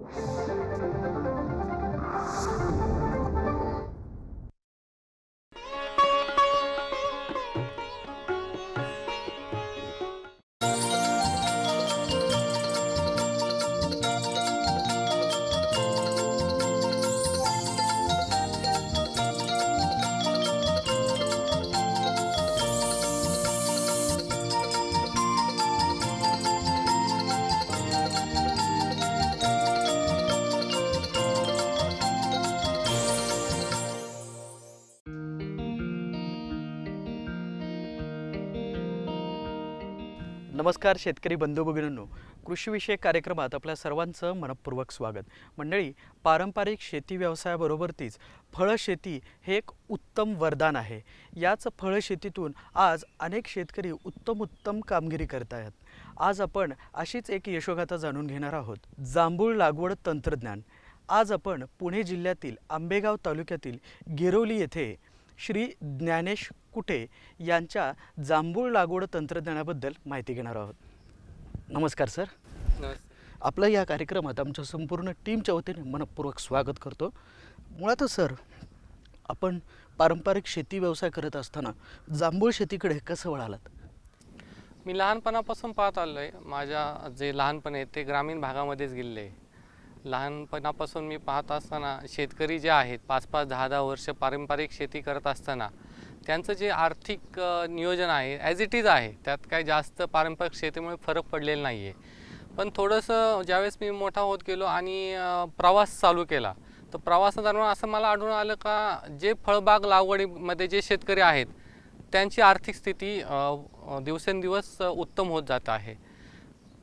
Thank you. नमस्कार शेतकरी बंधू भगिनींनो. कृषीविषयक कार्यक्रमात आपल्या सर्वांचं मनपूर्वक स्वागत. मंडळी पारंपरिक शेती व्यवसायाबरोबरतीच फळशेती हे एक उत्तम वरदान आहे. याच फळशेतीतून आज अनेक शेतकरी उत्तम उत्तम कामगिरी करत आहेत. आज आपण अशीच एक यशोगाथा जाणून घेणार आहोत. जांभूळ लागवड तंत्रज्ञान. आज आपण पुणे जिल्ह्यातील आंबेगाव तालुक्यातील गिरोली येथे श्री ज्ञानेश कुटे यांच्या जांभूळ लागवड तंत्रज्ञानाबद्दल माहिती घेणार आहोत. नमस्कार सर. आपलं या कार्यक्रमात आमच्या संपूर्ण टीमच्या वतीने मनपूर्वक स्वागत करतो. मुळातच सर आपण पारंपरिक शेती व्यवसाय करत असताना जांभूळ शेतीकडे कसं वळालात? मी लहानपणापासून पाहत आलो आहे माझ्या जे लहानपण आहे ते ग्रामीण भागामध्येच गेलेले आहे. लहानपणापासून मी पाहत असताना शेतकरी जे आहेत पाच पाच दहा दहा वर्ष पारंपरिक शेती करत असताना त्यांचं जे आर्थिक नियोजन आहे ॲज इट इज आहे त्यात काही जास्त पारंपरिक शेतीमुळे फरक पडलेला नाही आहे पण थोडंसं ज्यावेळेस मी मोठा होत गेलो आणि प्रवास चालू केला तर प्रवासादरम्यान असं मला आढळून आलं का जे फळबाग लागवडीमध्ये जे शेतकरी आहेत त्यांची आर्थिक स्थिती दिवसेंदिवस उत्तम होत जात आहे.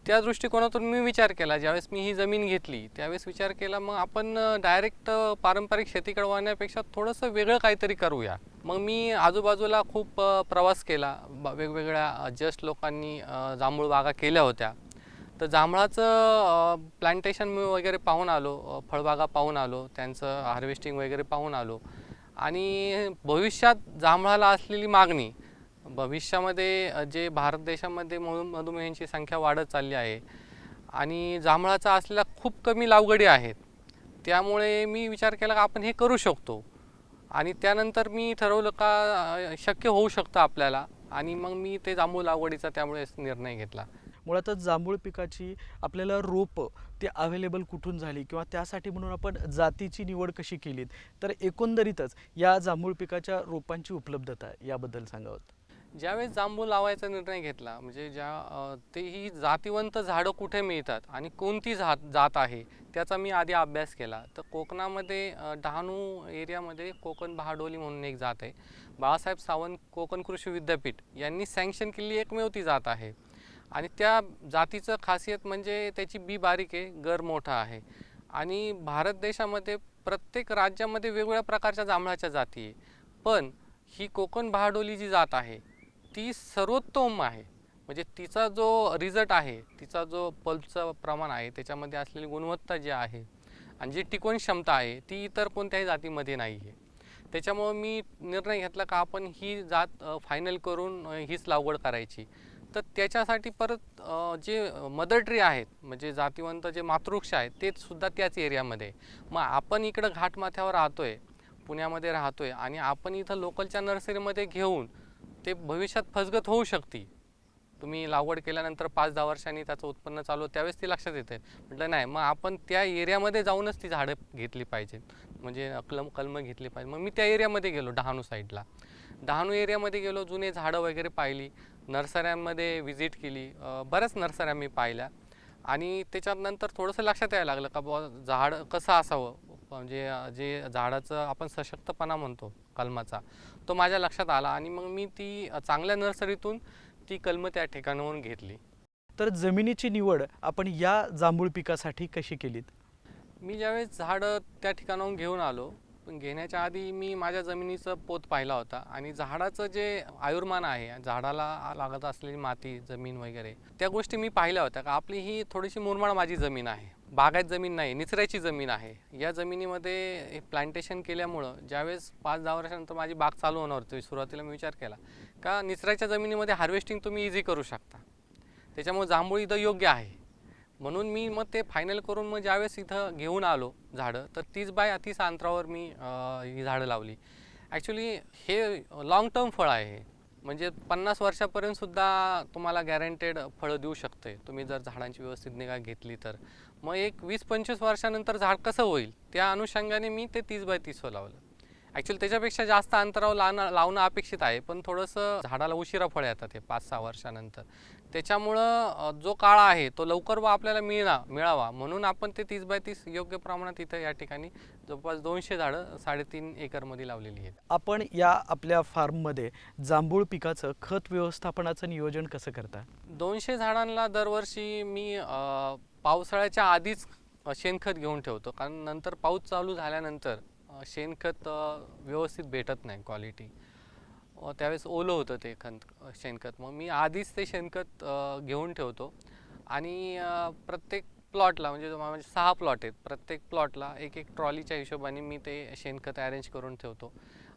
त्या दृष्टिकोनातून मी विचार केला ज्यावेळेस मी ही जमीन घेतली त्यावेळेस विचार केला मग आपण डायरेक्ट पारंपरिक शेतीकडे वळण्यापेक्षा थोडंसं वेगळं काहीतरी करूया. मग मी आजूबाजूला खूप प्रवास केला ब- वेगवेगळ्या जस्ट लोकांनी जांभूळ बागा केल्या होत्या. तर जांभळाचं प्लांटेशन मी वगैरे पाहून आलो फळबागा पाहून आलो त्यांचं हार्वेस्टिंग वगैरे पाहून आलो. आणि भविष्यात जांभळाला असलेली मागणी भविष्यामध्ये जे भारत देशामध्ये मधु मधुमेहांची संख्या वाढत चालली आहे आणि जांभळाचा असलेला खूप कमी लावगडी आहेत त्यामुळे मी विचार केला का आपण हे करू शकतो. आणि त्यानंतर मी ठरवलं का शक्य होऊ शकतं आपल्याला आणि मग मी ते जांभूळ लागवडीचा त्यामुळे निर्णय घेतला. मुळातच जांभूळ पिकाची आपल्याला रोपं ती अवेलेबल कुठून झाली किंवा त्यासाठी म्हणून आपण जातीची निवड कशी केलीत? तर एकंदरीतच या जांभूळ पिकाच्या रोपांची उपलब्धता याबद्दल सांगावं. ज्यावेळेस जांभूळ लावायचा निर्णय घेतला म्हणजे ज्या तेही ते ही जातीवंत झाडं कुठे मिळतात आणि कोणती जात जात आहे त्याचा मी आधी अभ्यास केला. तर कोकणामध्ये डहाणू एरियामध्ये कोकण बहाडोली म्हणून एक जात आहे. बाळासाहेब सावंत कोकण कृषी विद्यापीठ यांनी सँक्शन केलेली एकमेव ती जात आहे. आणि त्या जातीचं खासियत म्हणजे त्याची बी बारीक आहे गर मोठा आहे. आणि भारत देशामध्ये प्रत्येक राज्यामध्ये वेगवेगळ्या प्रकारच्या जांभळाच्या जाती आहे. पण ही कोकण बहाडोली जी जात आहे ती सर्वोत्तम आहे. म्हणजे तिचा जो रिझल्ट आहे तिचा जो पल्पचं प्रमाण आहे त्याच्यामध्ये असलेली गुणवत्ता जी आहे आणि जी टिकवण क्षमता आहे ती इतर कोणत्याही जातीमध्ये नाही आहे त्याच्यामुळं मी निर्णय घेतला का आपण ही जात फायनल करून हीच लागवड करायची. तर त्याच्यासाठी परत जे मदर ट्री आहेत म्हणजे जातीवंत जे मातृवृक्ष आहेत ते सुद्धा त्याच एरियामध्ये मग आपण इकडं घाटमाथ्यावर राहतो आहे पुण्यामध्ये राहतो आहे आणि आपण इथं लोकलच्या नर्सरीमध्ये घेऊन ते भविष्यात फसगत होऊ शकते. तुम्ही लागवड केल्यानंतर पाच दहा वर्षांनी त्याचं उत्पन्न चालू त्यावेळेस ती लक्षात येते. म्हटलं नाही मग आपण त्या एरियामध्ये जाऊनच ती झाडं घेतली पाहिजेत. म्हणजे कलम कलमं घेतली पाहिजे मग मी त्या एरियामध्ये गेलो डहाणू साईडला. डहाणू एरियामध्ये गेलो जुने झाडं वगैरे पाहिली नर्सऱ्यांमध्ये व्हिजिट केली बऱ्याच नर्सऱ्या मी पाहिल्या. आणि त्याच्यात नंतर थोडंसं लक्षात यायला लागलं का बुवा झाड कसं असावं? म्हणजे जे झाडाचं आपण सशक्तपणा म्हणतो कलमाचा तो माझ्या लक्षात आला आणि मग मी ती चांगल्या नर्सरीतून ती कलमं त्या ठिकाणाहून घेतली. तर जमिनीची निवड आपण या जांभूळ पिकासाठी कशी केलीत? मी ज्यावेळेस झाडं त्या ठिकाणाहून घेऊन आलो घेण्याच्या आधी मी माझ्या जमिनीचं पोत पाहिला होता आणि झाडाचं जे आयुर्मान आहे झाडाला लागत असलेली माती जमीन वगैरे त्या गोष्टी मी पाहिल्या होत्या. का आपली ही थोडीशी मुरमाड माझी जमीन आहे. बागायत जमीन नाही निचऱ्याची जमीन आहे. या जमिनीमध्ये प्लांटेशन केल्यामुळं ज्यावेळेस पाच दहा वर्षानंतर माझी बाग चालू होणार होती सुरुवातीला मी विचार केला का निचऱ्याच्या जमिनीमध्ये हार्वेस्टिंग तुम्ही इझी करू शकता. त्याच्यामुळे जांभूळ इथं योग्य आहे. म्हणून मी मग ते फायनल करून मग ज्यावेळेस इथं घेऊन आलो झाडं तर तीच बाय अतिस अंतरावर मी ही झाडं लावली. ॲक्च्युली हे लाँग टर्म फळ आहे. म्हणजे पन्नास वर्षापर्यंत सुद्धा तुम्हाला गॅरंटेड फळं देऊ शकते तुम्ही जर झाडांची व्यवस्थित निगा घेतली तर. मग एक वीस पंचवीस वर्षानंतर झाड कसं होईल? त्या अनुषंगाने मी ते तीस बाय तीसवर लावलं. ॲक्च्युली त्याच्यापेक्षा जास्त अंतरावर लावणं लावणं अपेक्षित आहे. पण थोडंसं झाडाला उशिरा फळं येतात हे पाच सहा वर्षानंतर. त्याच्यामुळं जो काळ आहे तो लवकर व आपल्याला मिळा मिळावा. म्हणून आपण ते तीस बाय तीस योग्य प्रमाणात इथं या ठिकाणी जवळपास दोनशे झाडं साडेतीन एकरमध्ये लावलेली आहेत. आपण या आपल्या फार्ममध्ये जांभूळ पिकाचं खत व्यवस्थापनाचं नियोजन कसं करता? दोनशे झाडांना दरवर्षी मी पावसाळ्याच्या आधीच शेणखत घेऊन ठेवतो. कारण नंतर पाऊस चालू झाल्यानंतर शेणखत व्यवस्थित भेटत नाही क्वालिटी. त्यावेळेस ओलं होतं ते खत शेणखत. मग मी आधीच ते शेणखत घेऊन ठेवतो. आणि प्रत्येक प्लॉटला म्हणजे माझे सहा प्लॉट आहेत प्रत्येक प्लॉटला एक एक ट्रॉलीच्या हिशोबाने मी ते शेणखत अरेंज करून ठेवतो.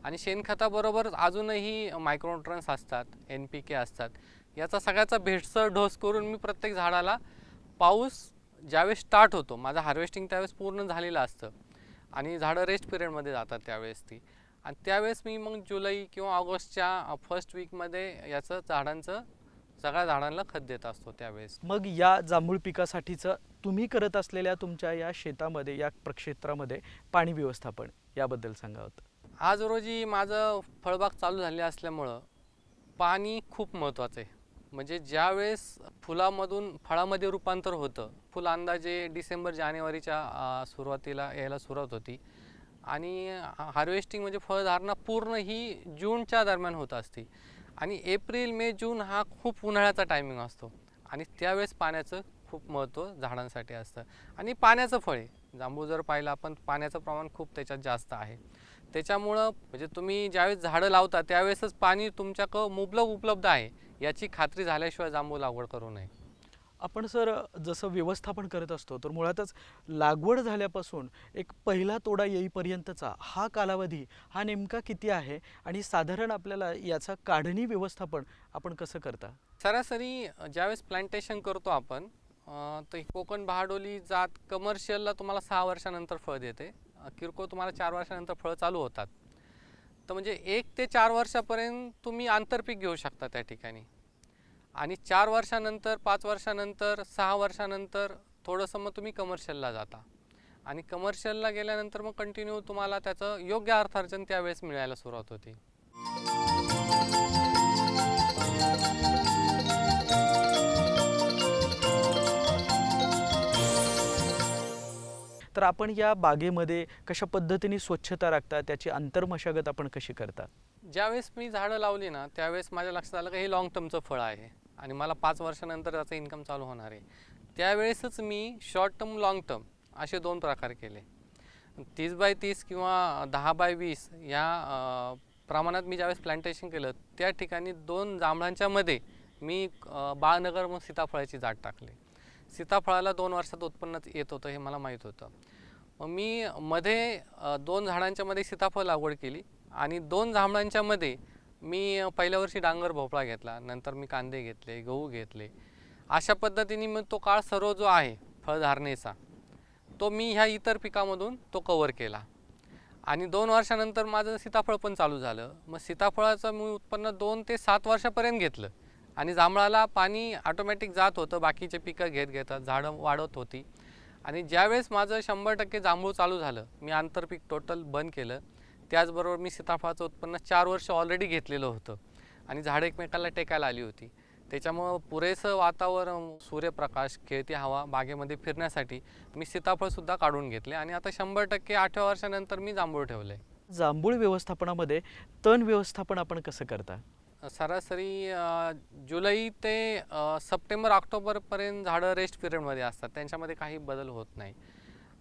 आणि शेणखताबरोबर अजूनही मायक्रोन्युट्रन्स असतात एन पी के असतात. याचा सगळ्याचा भेटसर डोस करून मी प्रत्येक झाडाला पाऊस ज्यावेळेस स्टार्ट होतो माझं हार्वेस्टिंग त्यावेळेस पूर्ण झालेलं असतं. आणि झाडं रेस्ट पिरियडमध्ये जातात त्यावेळेस ती. आणि त्यावेळेस मी मग जुलै किंवा ऑगस्टच्या फर्स्ट वीकमध्ये याचं झाडांचं सगळ्या झाडांना खत देत असतो त्यावेळेस. मग या जांभूळ पिकासाठीचं तुम्ही करत असलेल्या तुमच्या या शेतामध्ये या प्रक्षेत्रामध्ये पाणी व्यवस्थापन याबद्दल सांगा होतं. आज रोजी माझं फळबाग चालू झाली असल्यामुळं पाणी खूप महत्त्वाचं आहे. म्हणजे ज्यावेळेस फुलामधून फळामध्ये रूपांतर होतं फुल अंदाजे डिसेंबर जानेवारीच्या सुरुवातीला यायला सुरुवात होती आणि हार्वेस्टिंग म्हणजे फळधारणा पूर्ण ही जूनच्या दरम्यान होत असते. आणि एप्रिल मे जून हा खूप उन्हाळ्याचा टायमिंग असतो. आणि त्यावेळेस पाण्याचं खूप महत्त्व झाडांसाठी असतं. आणि पाण्याचं फळ आहे जांभूळ जर पाहिलं आपण पाण्याचं प्रमाण खूप त्याच्यात जास्त आहे. त्याच्यामुळं म्हणजे तुम्ही ज्यावेळेस झाडं लावता त्यावेळेसच पाणी तुमच्याकडं मुबलक उपलब्ध आहे याची खात्री झाल्याशिवाय जांभूळ लागवड करू नये. आपण सर जसं व्यवस्थापन करत असतो तर मुळातच लागवड झाल्यापासून एक पहिला तोडा येईपर्यंतचा हा कालावधी हा नेमका किती आहे? आणि साधारण आपल्याला याचा काढणी व्यवस्थापन आपण कसं करता? सरासरी ज्यावेळेस प्लांटेशन करतो आपण तर कोकण बहाडोली जात कमर्शियलला तुम्हाला सहा वर्षानंतर फळ देते. किरकोळ तुम्हाला चार वर्षानंतर फळं चालू होतात. तर म्हणजे एक ते चार वर्षापर्यंत तुम्ही आंतरपीक घेऊ शकता त्या ठिकाणी. आणि चार वर्षानंतर पाच वर्षानंतर सहा वर्षानंतर थोडंसं मग तुम्ही कमर्शियलला जाता. आणि कमर्शियलला गेल्यानंतर मग कंटिन्यू तुम्हाला त्याचं योग्य अर्थार्जन त्यावेळेस मिळायला सुरुवात होते. तर आपण या बागेमध्ये कशा पद्धतीने स्वच्छता राखता त्याची अंतर्मशागत आपण कशी करता? ज्यावेळेस मी झाडं लावली ना त्यावेळेस माझ्या लक्षात आलं की हे लॉंग टर्मचं फळ आहे. आणि मला पाच वर्षानंतर त्याचं इन्कम चालू होणार आहे. त्यावेळेसच मी शॉर्ट टर्म लॉंग टर्म असे दोन प्रकार केले. तीस बाय तीस किंवा दहा बाय वीस या प्रमाणात मी ज्यावेळेस प्लांटेशन केलं त्या ठिकाणी दोन जांभळांच्यामध्ये मी बाळनगर मग सीताफळाची जाड टाकली. सीताफळाला दोन वर्षात उत्पन्न येत होतं हे मला माहीत होतं. मग मी मध्ये दोन झाडांच्यामध्ये सीताफळ लागवड केली आणि दोन जांभळांच्यामध्ये मी पहिल्या वर्षी डांगर भोपळा घेतला नंतर मी कांदे घेतले गहू घेतले. अशा पद्धतीने मग तो काळ सर्व जो आहे फळधारणेचा तो मी ह्या इतर पिकामधून तो कवर केला. आणि दोन वर्षानंतर माझं सीताफळ पण चालू झालं. मग सीताफळाचं मी उत्पन्न दोन ते सात वर्षापर्यंत घेतलं. आणि जांभळाला पाणी ऑटोमॅटिक जात होतं बाकीचे पिकं घेत घेतात झाडं वाढत होती. आणि ज्यावेळेस माझं शंभर टक्के जांभूळ चालू झालं मी आंतरपीक टोटल बंद केलं. त्याचबरोबर मी सीताफळाचं उत्पन्न चार वर्ष ऑलरेडी घेतलेलं होतं. आणि झाडं एकमेकाला टेकायला आली होती. त्याच्यामुळं पुरेसं वातावरण सूर्यप्रकाश खेळती हवा बागेमध्ये फिरण्यासाठी मी सीताफळसुद्धा काढून घेतले. आणि आता शंभर टक्के आठव्या वर्षानंतर मी जांभूळ ठेवलं आहे जांभूळ व्यवस्थापनामध्ये तण व्यवस्थापन आपण कसं करता? सरासरी जुलै ते सप्टेंबर ऑक्टोबरपर्यंत झाडं रेस्ट पिरियडमध्ये असतात. त्यांच्यामध्ये काही बदल होत नाही.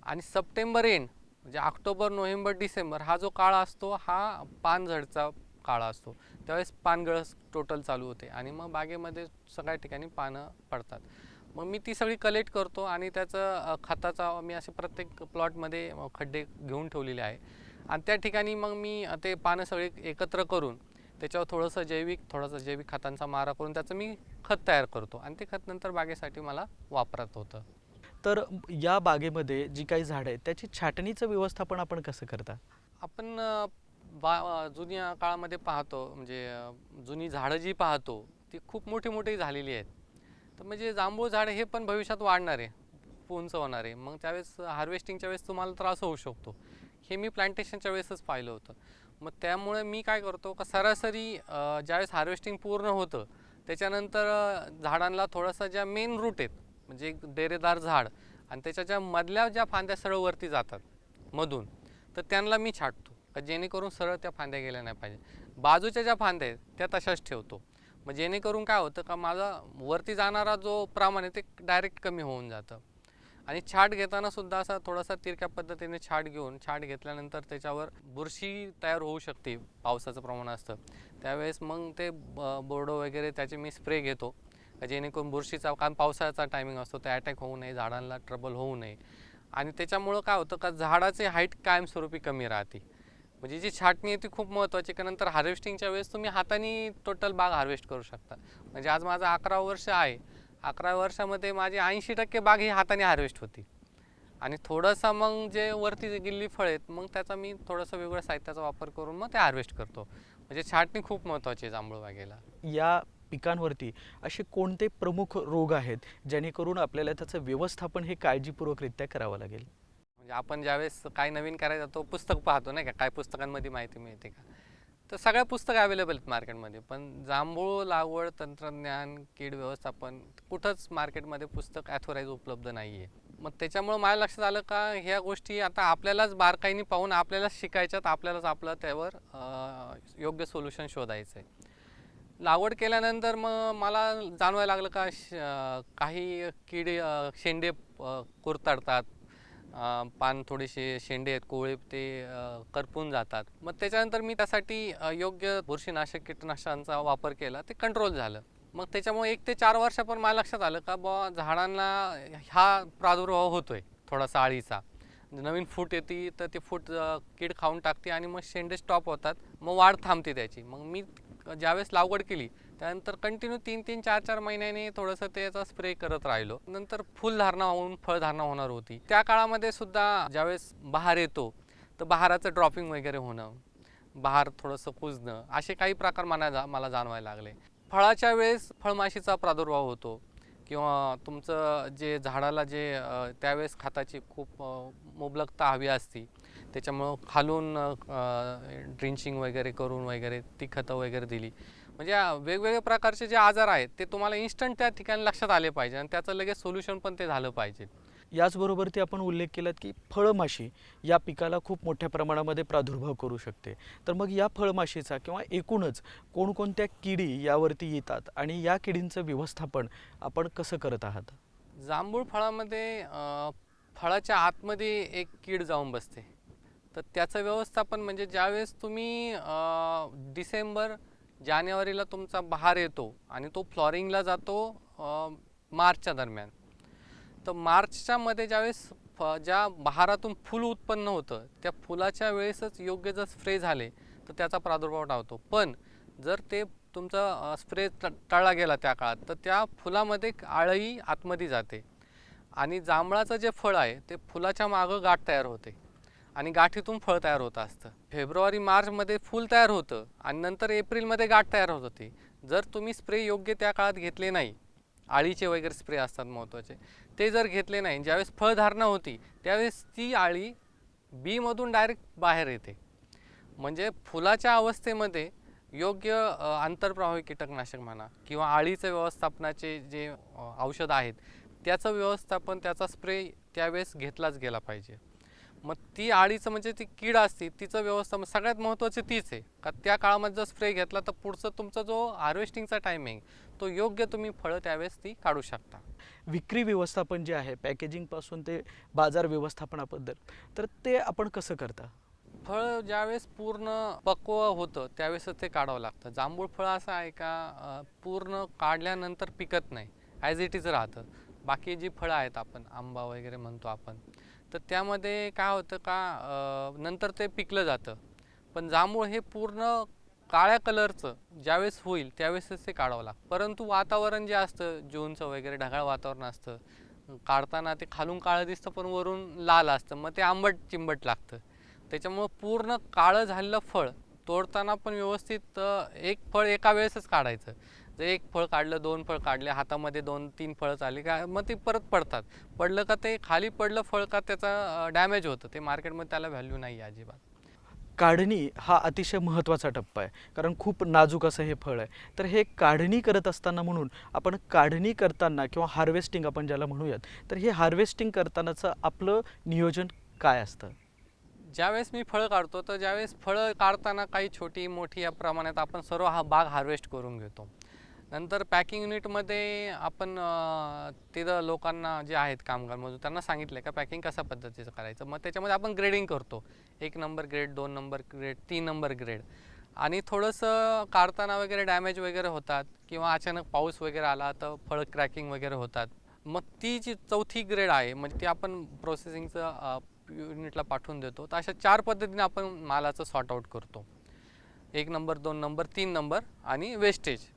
आणि सप्टेंबर एंड म्हणजे ऑक्टोबर नोव्हेंबर डिसेंबर हा जो काळ असतो हा पानझडचा काळ असतो. त्यावेळेस पानगळस टोटल चालू होते आणि मग बागेमध्ये सगळ्या ठिकाणी पानं पडतात. मग मी ती सगळी कलेक्ट करतो आणि त्याचं खताचा मी असे प्रत्येक प्लॉटमध्ये खड्डे घेऊन ठेवलेले आहे. आणि त्या ठिकाणी मग मी ते पानं सगळी एकत्र करून त्याच्यावर थोडंसं जैविक थोडंसं जैविक खतांचा मारा करून त्याचं मी खत तयार करतो आणि ते खत नंतर बागेसाठी मला वापरात होतं. तर या बागेमध्ये जी काही झाडं आहेत त्याची छाटणीचं व्यवस्थापन आपण कसं करता? आपण बा जुन्या काळामध्ये पाहतो म्हणजे जुनी झाडं जी पाहतो ती खूप मोठी मोठी झालेली आहेत. तर म्हणजे जांभूळ झाड हे पण भविष्यात वाढणार आहे उंच होणार आहे. मग त्यावेळेस हार्वेस्टिंगच्या वेळेस तुम्हाला त्रास होऊ शकतो. हे मी प्लांटेशनच्या वेळेसच पाहिलं होतं. मग त्यामुळे मी काय करतो का सरासरी ज्यावेळेस हार्वेस्टिंग पूर्ण होतं त्याच्यानंतर झाडांना थोडासा ज्या मेन रूट आहेत म्हणजे एक डेरेदार झाड. आणि त्याच्या ज्या मधल्या ज्या फांद्या सरळ वरती जातात मधून तर त्यांना मी छाटतो. जेणेकरून सरळ त्या फांद्या गेल्या नाही पाहिजे. बाजूच्या ज्या फांद्या आहेत त्या तशाच ठेवतो. मग जेणेकरून काय होतं का माझा वरती जाणारा जो प्रमाण आहे ते डायरेक्ट कमी होऊन जातं. आणि छाट घेताना सुद्धा असा थोडासा तिरक्या पद्धतीने छाट घेऊन छाट घेतल्यानंतर त्याच्यावर बुरशी तयार होऊ शकते पावसाचं प्रमाण असतं. त्यावेळेस मग ते ब- बोर्डो वगैरे त्याचे मी स्प्रे घेतो. का जेणेकरून बुरशीचा कारण पावसाळ्याचा टायमिंग असतो ते अटॅक होऊ नये झाडांना ट्रबल होऊ नये. आणि त्याच्यामुळं काय होतं का झाडाची हाईट कायमस्वरूपी कमी राहते. म्हणजे जी छाटणी आहे ती खूप महत्त्वाची कारण नंतर हार्वेस्टिंगच्या वेळेस तुम्ही हाताने टोटल बाग हार्वेस्ट करू शकता. म्हणजे आज माझं अकरा वर्ष आहे. अकरा वर्षामध्ये माझी ऐंशी टक्के बाग ही हाताने हार्वेस्ट होती. आणि थोडंसं मग जे वरती जे गिल्ली फळ आहेत मग त्याचा मी थोडंसं वेगळ्या साहित्याचा वापर करून मग ते हार्वेस्ट करतो. म्हणजे छाटणी खूप महत्त्वाची आहे जांभूळ बागेला. या पिकांवरती असे कोणते प्रमुख रोग आहेत जेणेकरून आपल्याला त्याचं व्यवस्थापन हे काळजीपूर्वकरित्या करावं लागेल? म्हणजे आपण ज्यावेळेस काय नवीन करायचं तो पुस्तक पाहतो नाही का? काय पुस्तकांमध्ये माहिती मिळते का? तर सगळ्या पुस्तकं अवेलेबल आहेत मार्केटमध्ये पण जांभूळ लागवड तंत्रज्ञान कीड व्यवस्थापन कुठंच मार्केटमध्ये पुस्तक ॲथोराईज उपलब्ध नाही आहे मग त्याच्यामुळं माझ्या लक्षात आलं का ह्या गोष्टी आता आपल्यालाच बारकाईने पाहून आपल्यालाच शिकायच्यात आपल्यालाच आपलं त्यावर योग्य सोल्युशन शोधायचं आहे लागवड केल्यानंतर मग मला जाणवायला लागलं का श काही किडे शेंडे कुरताडतात. पान थोडेसे शेंडे आहेत कोळे ते करपून जातात. मग त्याच्यानंतर मी त्यासाठी योग्य बुरशीनाशक कीटकनाशकांचा वापर केला. ते कंट्रोल झालं. मग त्याच्यामुळे एक ते चार वर्षापर्यंत मला लक्षात आलं का बुवा झाडांना हा प्रादुर्भाव होतोय थोडासा अळीचा. नवीन फूट येते तर ते फूट कीड खाऊन टाकते आणि मग शेंडे स्टॉप होतात. मग वाढ थांबते त्याची. मग मी ज्यावेळेस लागवड केली त्यानंतर कंटिन्यू तीन तीन चार चार महिन्याने थोडंसं त्याचा स्प्रे करत राहिलो. नंतर फुलधारणा होऊन फळधारणा होणार होती. त्या काळामध्ये सुद्धा ज्यावेळेस बहार येतो तर बहाराचं ड्रॉपिंग वगैरे होणं बहार थोडंसं कुजणं असे काही प्रकार मला जा मला जाणवायला लागले. फळाच्या वेळेस फळमाशीचा प्रादुर्भाव होतो किंवा तुमचं जे झाडाला जे त्यावेळेस खताची खूप मुबलकता हवी असती त्याच्यामुळं खालून ड्रिंचिंग वगैरे करून वगैरे ती खतं वगैरे दिली. म्हणजे वेगवेगळ्या प्रकारचे जे आजार आहेत ते तुम्हाला इन्स्टंट त्या ठिकाणी लक्षात आले पाहिजे आणि त्याचं लगेच सोल्युशन पण ते झालं पाहिजे. याचबरोबर ते आपण उल्लेख केलात की फळमाशी या पिकाला खूप मोठ्या प्रमाणामध्ये प्रादुर्भाव करू शकते. तर मग या फळमाशीचा किंवा एकूणच कोणकोणत्या किडी यावरती येतात आणि या किडींचं व्यवस्थापन आपण कसं करत आहात? जांभूळ फळामध्ये फळाच्या आतमध्ये एक कीड जाऊन बसते. तर त्याचं व्यवस्थापन म्हणजे ज्यावेळेस तुम्ही डिसेंबर जानेवारीला तुमचा बहार येतो आणि तो फ्लॉरिंगला जातो मार्चच्या दरम्यान. तर मार्चच्या मध्ये ज्यावेळेस फ ज्या बहारातून फुल उत्पन्न होतं त्या फुलाच्या वेळेसच योग्य जर स्प्रे झाले तर त्याचा प्रादुर्भाव टाळतो. पण जर ते तुमचा स्प्रे टाळला गेला त्या काळात तर त्या फुलामध्ये एक आळही आतमध्ये जाते. आणि जांभळाचं जे फळ आहे ते फुलाच्या मागं गाठ तयार होते. आणि गाठीतून फळ तयार होत असतं. फेब्रुवारी मार्चमध्ये फूल तयार होतं आणि नंतर एप्रिलमध्ये गाठ तयार होत होती. जर तुम्ही स्प्रे योग्य त्या काळात घेतले नाही आळीचे वगैरे स्प्रे असतात महत्त्वाचे ते जर घेतले नाही ज्यावेळेस फळधारणा होती त्यावेळेस ती आळी बीमधून डायरेक्ट बाहेर येते. म्हणजे फुलाच्या अवस्थेमध्ये योग्य आंतरप्रवाही कीटकनाशक म्हणा किंवा आळीचं व्यवस्थापनाचे जे औषध आहेत त्याचं व्यवस्थापन त्याचा स्प्रे त्यावेळेस घेतलाच गेला पाहिजे. मग ती आळीचं म्हणजे ती कीड असते तिचं व्यवस्थापन सगळ्यात महत्त्वाचं तीच आहे. का त्या काळामध्ये जर स्प्रे घेतला तर पुढचं तुमचा जो हार्वेस्टिंगचा टायमिंग तो योग्य तुम्ही फळं त्यावेळेस ती काढू शकता. विक्री व्यवस्थापन जे आहे पॅकेजिंगपासून ते बाजार व्यवस्थापनाबद्दल तर ते आपण कसं करता? फळ ज्यावेळेस पूर्ण पक्व होतं त्यावेळेसच ते काढावं लागतं. जांभूळ फळ असं आहे का पूर्ण काढल्यानंतर पिकत नाही ॲज इट इज राहतं. बाकी जी फळं आहेत आपण आंबा वगैरे म्हणतो आपण तर त्यामध्ये काय होतं का नंतर ते पिकलं जातं. पण जांभूळ हे पूर्ण काळ्या कलरचं ज्यावेळेस होईल त्यावेळेसच ते काढावं लागतं. परंतु वातावरण जे असतं जूनचं वगैरे ढगाळ वातावरण असतं काढताना ते खालून काळं दिसतं पण वरून लाल असतं मग ते आंबट चिंबट लागतं. त्याच्यामुळं पूर्ण काळं झालेलं फळ तोडताना पण व्यवस्थित एक फळ एका वेळेसच काढायचं. एक फळ काढलं दोन फळ काढले हातामध्ये दोन तीन फळं चालली का मग ते परत पडतात. पडलं का ते खाली पडलं फळ का त्याचा डॅमेज होतं? ते मार्केटमध्ये त्याला व्हॅल्यू नाही आहे अजिबात. काढणी हा अतिशय महत्त्वाचा टप्पा आहे कारण खूप नाजूक असं हे फळ आहे. तर हे काढणी करत असताना म्हणून आपण काढणी करताना किंवा हार्वेस्टिंग आपण ज्याला म्हणूयात तर हे हार्वेस्टिंग करतानाचं आपलं नियोजन काय असतं? ज्यावेळेस मी फळं काढतो तर ज्यावेळेस फळं काढताना काही छोटी मोठी या प्रमाणात आपण सर्व हा बाग हार्वेस्ट करून घेतो. नंतर पॅकिंग युनिटमध्ये आपण तिथं लोकांना जे आहेत कामगार मजूर त्यांना सांगितलं का पॅकिंग कशा पद्धतीचं करायचं? मग त्याच्यामध्ये आपण ग्रेडिंग करतो. एक नंबर ग्रेड दोन नंबर ग्रेड तीन नंबर ग्रेड आणि थोडंसं काढताना वगैरे डॅमेज वगैरे होतात किंवा अचानक पाऊस वगैरे आला तर फळ क्रॅकिंग वगैरे होतात. मग ती जी चौथी ग्रेड आहे म्हणजे ती आपण प्रोसेसिंगचं युनिटला पाठवून देतो. तर अशा चार पद्धतीने आपण मालाचं सॉर्ट आऊट करतो. एक नंबर दोन नंबर तीन नंबर आणि वेस्टेज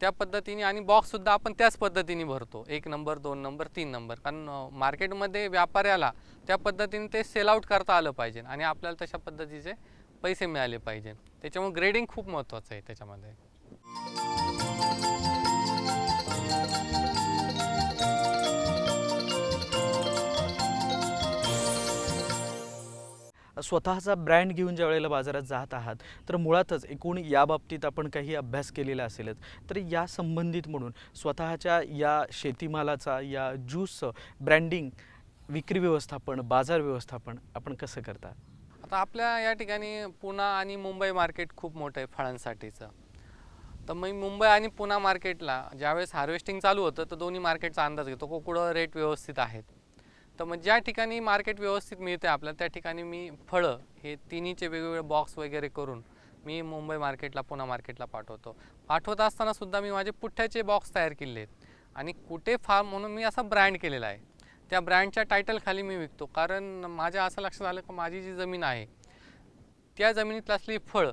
त्या पद्धतीने आणि बॉक्ससुद्धा आपण त्याच पद्धतीने भरतो. एक नंबर दोन नंबर तीन नंबर कारण मार्केटमध्ये व्यापाऱ्याला त्या पद्धतीने ते सेल आउट करता आलं पाहिजे आणि आपल्याला तशा पद्धतीचे पैसे मिळाले पाहिजे. त्याच्यामुळे ग्रेडिंग खूप महत्त्वाचं आहे त्याच्यामध्ये. स्वतःचा ब्रँड घेऊन ज्या वेळेला बाजारात जात आहात तर मुळातच एकूण या बाबतीत आपण काही अभ्यास केलेला असेलच. तर या संबंधित म्हणून स्वतःच्या या शेतीमालाचा या ज्यूसचं ब्रँडिंग विक्री व्यवस्थापन बाजार व्यवस्थापन आपण कसं करता? आता आपल्या या ठिकाणी पुणा आणि मुंबई मार्केट खूप मोठं आहे फळांसाठीचं. तर मग मुंबई आणि पुणा मार्केटला ज्यावेळेस हार्वेस्टिंग चालू होतं तर दोन्ही मार्केटचा अंदाज घेतो. कुठं रेट व्यवस्थित आहेत. तर मग ज्या ठिकाणी मार्केट व्यवस्थित मिळते आपल्याला त्या ठिकाणी मी फळं हे तिन्हीचे वेगवेगळे बॉक्स वगैरे करून मी मुंबई मार्केटला पुणा मार्केटला पाठवतो. पाठवत असताना सुद्धा मी माझे पुठ्ठ्याचे बॉक्स तयार केले आहेत. आणि कुठे फार्म म्हणून मी असा ब्रँड केलेला आहे. त्या ब्रँडच्या टायटलखाली मी विकतो. कारण माझ्या असं लक्षात आलं की माझी जी जमीन आहे त्या जमिनीतलं असलेली फळ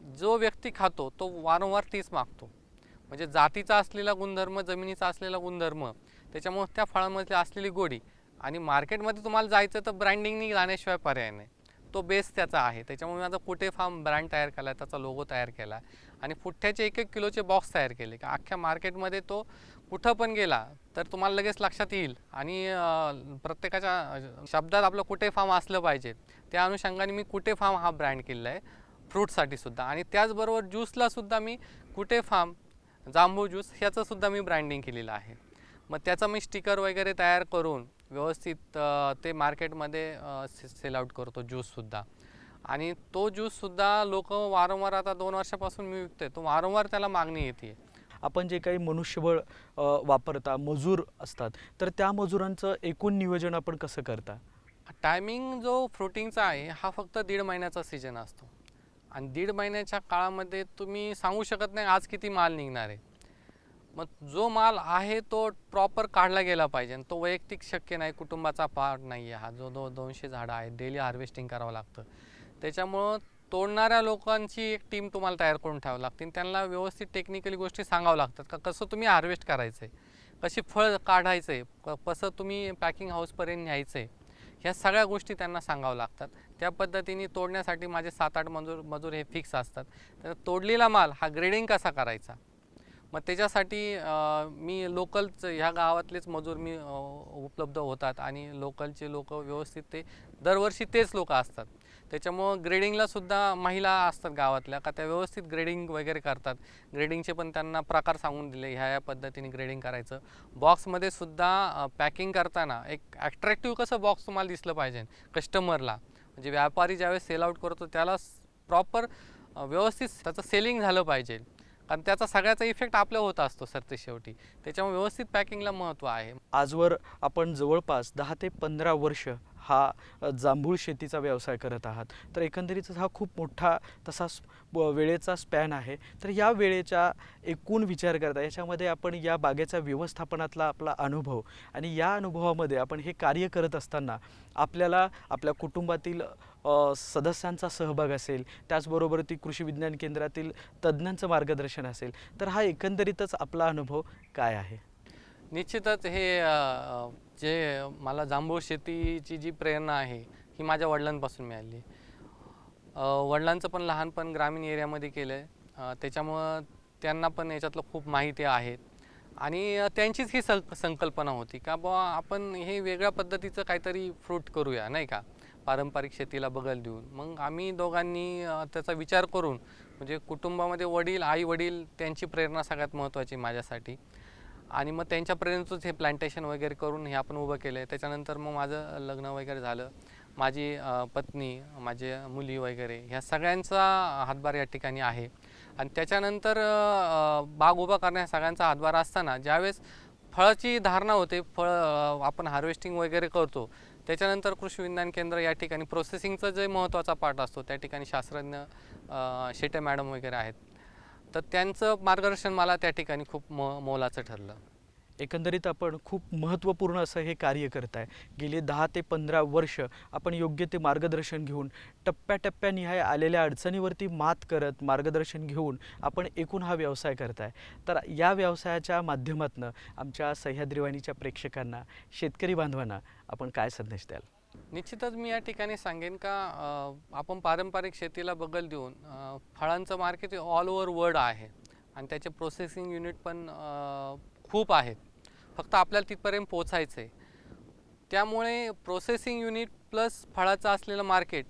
जो व्यक्ती खातो तो वारंवार तीच मागतो. म्हणजे जातीचा असलेला गुणधर्म जमिनीचा असलेला गुणधर्म त्याच्यामुळे त्या फळांमधली असलेली गोडी आणि मार्केटमध्ये तुम्हाला जायचं तर ब्रँडिंगनी जाण्याशिवाय पर्याय नाही. तो बेस त्याचा आहे. त्याच्यामुळे माझा कुठे फार्म ब्रँड तयार केला त्याचा लोगो तयार केला आणि पुठ्ठ्याचे एक एक किलोचे बॉक्स तयार केले. का अख्ख्या मार्केटमध्ये तो कुठं पण गेला तर तुम्हाला लगेच लक्षात येईल. आणि प्रत्येकाच्या शब्दात आपलं कुठे फार्म असलं पाहिजे त्या अनुषंगाने मी कुठे फार्म हा ब्रँड केलेला आहे फ्रूटसाठी सुद्धा. आणि त्याचबरोबर ज्यूसला सुद्धा मी कुठे फार्म जांभू ज्यूस ह्याचं सुद्धा मी ब्रँडिंग केलेलं आहे. मग त्याचं मी स्टिकर वगैरे तयार करून व्यवस्थित ते मार्केटमध्ये सेल आउट करतो ज्यूससुद्धा आणि तो ज्यूससुद्धा लोक वारंवार आता दोन वर्षापासून मी विकतोय तो वारंवार त्याला मागणी येते आपण जे काही मनुष्यबळ वापरता मजूर असतात तर त्या मजुरांचं एकूण नियोजन आपण कसं करता? टायमिंग जो फ्रुटिंगचा आहे हा फक्त दीड महिन्याचा सीजन असतो. आणि दीड महिन्याच्या काळामध्ये तुम्ही सांगू शकत नाही आज किती माल निघणार आहे. मग जो माल आहे तो प्रॉपर काढला गेला पाहिजे आणि तो वैयक्तिक शक्य नाही कुटुंबाचा पार्ट नाही आहे हा. जो दो दोनशे झाडं आहेत डेली हार्वेस्टिंग करावं लागतं. त्याच्यामुळं तोडणाऱ्या लोकांची एक टीम तुम्हाला तयार करून ठेवावी लागते आणि त्यांना व्यवस्थित टेक्निकली गोष्टी सांगावं लागतात का कसं तुम्ही हार्वेस्ट करायचं आहे कशी फळ काढायचं आहे कसं तुम्ही पॅकिंग हाऊसपर्यंत न्यायचं आहे ह्या सगळ्या गोष्टी त्यांना सांगावं लागतात. त्या पद्धतीने तोडण्यासाठी माझे सात आठ मजूर मजूर हे फिक्स असतात. तर तोडलेला माल हा ग्रेडिंग कसा करायचा? मग त्याच्यासाठी मी लोकलच ह्या गावातलेच मजूर मी उपलब्ध होतात आणि लोकलचे लोक व्यवस्थित ते दरवर्षी तेच लोक असतात. त्याच्यामुळं ग्रेडिंगला सुद्धा महिला असतात गावातल्या का त्या व्यवस्थित ग्रेडिंग वगैरे करतात. ग्रेडिंगचे पण त्यांना प्रकार सांगून दिले ह्या ह्या पद्धतीने ग्रेडिंग करायचं. बॉक्समध्ये सुद्धा पॅकिंग करताना एक ॲट्रॅक्टिव्ह कसं बॉक्स तुम्हाला दिसलं पाहिजे कस्टमरला म्हणजे व्यापारी ज्यावेळेस सेल आउट करतो त्याला प्रॉपर व्यवस्थित त्याचं सेलिंग झालं पाहिजे. कारण त्याचा सगळ्याचा इफेक्ट आपल्या होत असतो सर ते शेवटी. त्याच्यामुळे व्यवस्थित पॅकिंगला महत्त्व आहे. आजवर आपण जवळपास दहा ते पंधरा वर्ष हा जांभूळ शेतीचा व्यवसाय करत आहात. तर एकंदरीतच हा खूप मोठा तसा वेळेचा स्पॅन आहे. तर या वेळेच्या एकूण विचार करता याच्यामध्ये आपण या बागेचा व्यवस्थापनातला आपला अनुभव आणि या अनुभवामध्ये आपण हे कार्य करत असताना आपल्याला आपल्या कुटुंबातील सदस्यांचा सहभाग असेल त्याचबरोबर ती कृषी विज्ञान केंद्रातील तज्ज्ञांचं मार्गदर्शन असेल तर हा एकंदरीतच आपला अनुभव काय आहे? निश्चितच हे जे मला जांभूळ शेतीची जी प्रेरणा आहे ही माझ्या वडिलांपासून मिळाली. वडिलांचं पण लहानपण ग्रामीण एरियामध्ये केलं आहे त्याच्यामुळं त्यांना पण याच्यातलं खूप माहिती आहेत आणि त्यांचीच ही सं संकल्पना होती का बुवा आपण हे वेगळ्या पद्धतीचं काहीतरी फ्रूट करूया नाही का? पारंपरिक शेतीला बगल देऊन. मग आम्ही दोघांनी त्याचा विचार करून म्हणजे कुटुंबामध्ये वडील आई वडील त्यांची प्रेरणा सगळ्यात महत्त्वाची माझ्यासाठी. आणि मग त्यांच्या प्रेरणेतच हे प्लांटेशन वगैरे करून हे आपण उभं केलं आहे त्याच्यानंतर मग माझं लग्न वगैरे झालं. माझी पत्नी माझे मुली वगैरे ह्या सगळ्यांचा हातभार या ठिकाणी आहे. आणि त्याच्यानंतर बाग उभा करण्या सगळ्यांचा हातभार असताना ज्यावेळेस फळाची धारणा होते फळ आपण हार्वेस्टिंग वगैरे करतो त्याच्यानंतर कृषी विज्ञान केंद्र या ठिकाणी प्रोसेसिंगचा जे महत्त्वाचा पार्ट असतो त्या ठिकाणी शास्त्रज्ञ शेटे मॅडम वगैरे आहेत. तर त्यांचं मार्गदर्शन मला त्या ठिकाणी खूप म मोलाचं ठरलं. एकंदरीत आपण खूप महत्त्वपूर्ण असं हे कार्य करताय. गेली दहा ते पंधरा वर्ष आपण योग्य ते मार्गदर्शन घेऊन टप्प्याटप्प्यानिहाय आलेल्या अडचणीवरती मात करत मार्गदर्शन घेऊन आपण एकूण हा व्यवसाय करताय. तर या व्यवसायाच्या माध्यमातून आमच्या सह्याद्रीवाणीच्या प्रेक्षकांना शेतकरी बांधवांना आपण काय संदेश द्याल? निश्चितच मी या ठिकाणी सांगेन का आपण पारंपरिक शेतीला बगल देऊन फळांचं मार्केट ऑल ओव्हर वर्ल्ड आहे. आणि त्याचे प्रोसेसिंग युनिट पण खूप आहेत. फक्त आपल्याला तिथपर्यंत पोचायचं आहे त्यामुळे प्रोसेसिंग युनिट प्लस फळाचं असलेलं मार्केट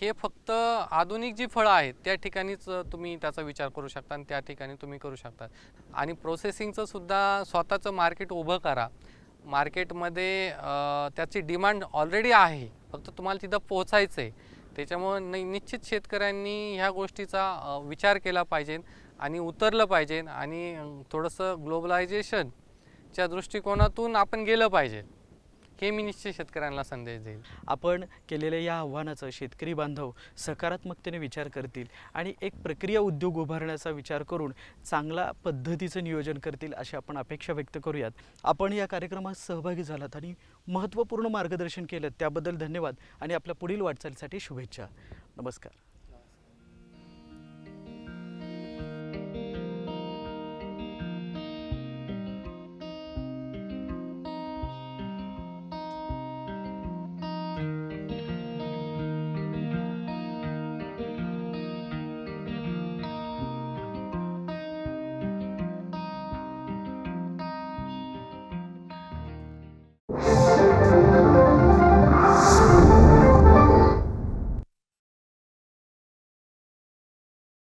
हे फक्त आधुनिक जी फळं आहेत त्या ठिकाणीच तुम्ही त्याचा विचार करू शकता आणि त्या ठिकाणी तुम्ही करू शकता. आणि प्रोसेसिंगचं सुद्धा स्वतःचं मार्केट उभं करा. मार्केटमध्ये त्याची डिमांड ऑलरेडी आहे. फक्त तुम्हाला तिथं पोचायचं आहे त्याच्यामुळं नि निश्चित शेतकऱ्यांनी ह्या गोष्टीचा विचार केला पाहिजे आणि उतरलं पाहिजे आणि थोडंसं ग्लोबलायझेशन च्या दृष्टिकोनातून आपण गेलं पाहिजे. हे मी निश्चित शेतकऱ्यांना संदेश देईल आपण केलेल्या या आव्हानाचा शेतकरी बांधव सकारात्मकतेने विचार करतील आणि एक प्रक्रिया उद्योग उभारण्याचा विचार करून चांगला पद्धतीचं नियोजन करतील अशी आपण अपेक्षा व्यक्त करूयात. आपण या कार्यक्रमात सहभागी झालात आणि महत्त्वपूर्ण मार्गदर्शन केलं त्याबद्दल धन्यवाद आणि आपल्या पुढील वाटचालीसाठी शुभेच्छा. नमस्कार.